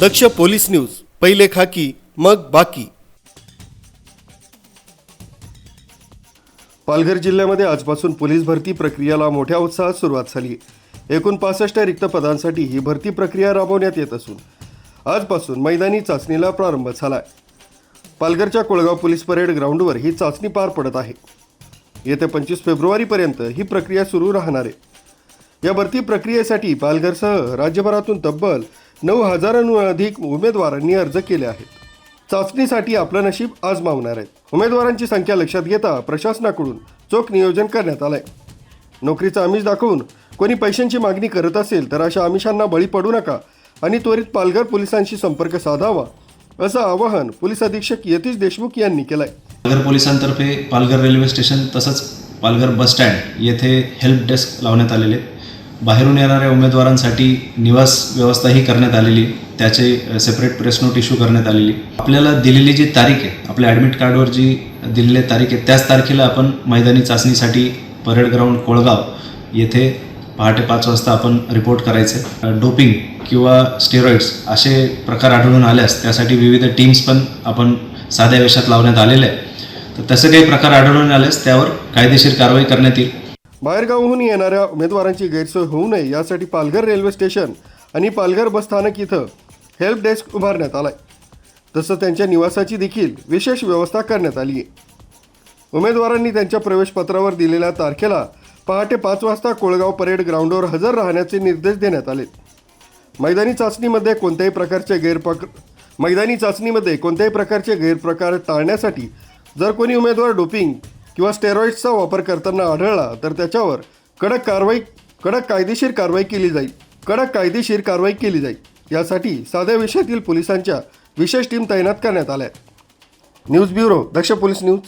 दक्ष police news पहिले खाकी मग बाकी. पालघर जिल्ह्यामध्ये आजपासून पोलीस भरती प्रक्रियेला मोठ्या उत्साहात सुरुवात झाली. एकूण पासष्ट रिक्त पदांसाठी ही भरती प्रक्रिया राबवण्यात येत असून आजपासून मैदानी चाचणीला प्रारंभ झाला आहे पालघरच्या कोळगाव पोलीस परेड ग्राउंडवर ही चाचणी पार पडत आहे. येत्या पंचवीस फेब्रुवारीपर्यंत ही प्रक्रिया सुरू राहणार आहे. या भरती प्रक्रियेसाठी पालघरसह राज्यभरातून तब्बल नऊ हजारांहून अधिक उमेदवारांनी अर्ज केले आहेत. चाचणीसाठी आपलं नशीब आजमावणार आहेत. उमेदवारांची संख्या लक्षात घेता प्रशासनाकडून चोख नियोजन करण्यात आलंय. नोकरीचा आमिष दाखवून कोणी पैशांची मागणी करत असेल तर अशा आमिषांना बळी पडू नका आणि त्वरित पालघर पोलिसांशी संपर्क साधावा असं आवाहन पोलीस अधीक्षक यतीश देशमुख यांनी केलंय. पालघर पोलिसांतर्फे पालघर रेल्वे स्टेशन तसंच पालघर बस स्टँड येथे हेल्प डेस्क लावण्यात आलेले बाहेरून येणाऱ्या उमेदवारांसाठी निवास व्यवस्थाही करण्यात आलेली त्याचे सेपरेट प्रेस नोट इश्यू करण्यात आलेली. आपल्याला दिलेली जी तारीख आहे आपल्या ॲडमिट कार्डवर जी दिलेली तारीख आहे त्याच तारखेला आपण मैदानी चाचणीसाठी परेड ग्राउंड कोळगाव येथे पहाटे पाच वाजता आपण रिपोर्ट करायचे. डोपिंग किंवा स्टेरॉइड्स असे प्रकार आढळून आल्यास त्यासाठी विविध टीम्स पण आपण साध्या वेशात लावण्यात आलेल्या आहे तर तसे काही प्रकार आढळून आल्यास त्यावर कायदेशीर कारवाई करण्यात येईल. बाहेरगावहून येणाऱ्या उमेदवारांची गैरसोय होऊ नये यासाठी पालघर रेल्वे स्टेशन आणि पालघर बसस्थानक इथं हेल्प डेस्क उभारण्यात आलाय. तसं त्यांच्या निवासाची देखील विशेष व्यवस्था करण्यात आली आहे उमेदवारांनी त्यांच्या प्रवेशपत्रावर दिलेल्या तारखेला पहाटे पाच वाजता कोळगाव परेड ग्राउंडवर हजर राहण्याचे निर्देश देण्यात आले मैदानी चाचणीमध्ये कोणत्याही प्रकारचे गैरप्रक मैदानी चाचणीमध्ये कोणत्याही प्रकारचे गैरप्रकार टाळण्यासाठी जर कोणी उमेदवार डोपिंग किंवा स्टेरॉइड्सचा वापर करताना आढळला तर त्याच्यावर कडक कारवाई कडक कायदेशीर कारवाई केली जाईल. कडक कायदेशीर कारवाई केली जाईल. यासाठी साध्या विषयातील पोलिसांच्या विशेष टीम तैनात करण्यात आल्या आहेत. News bureau Daksh police news.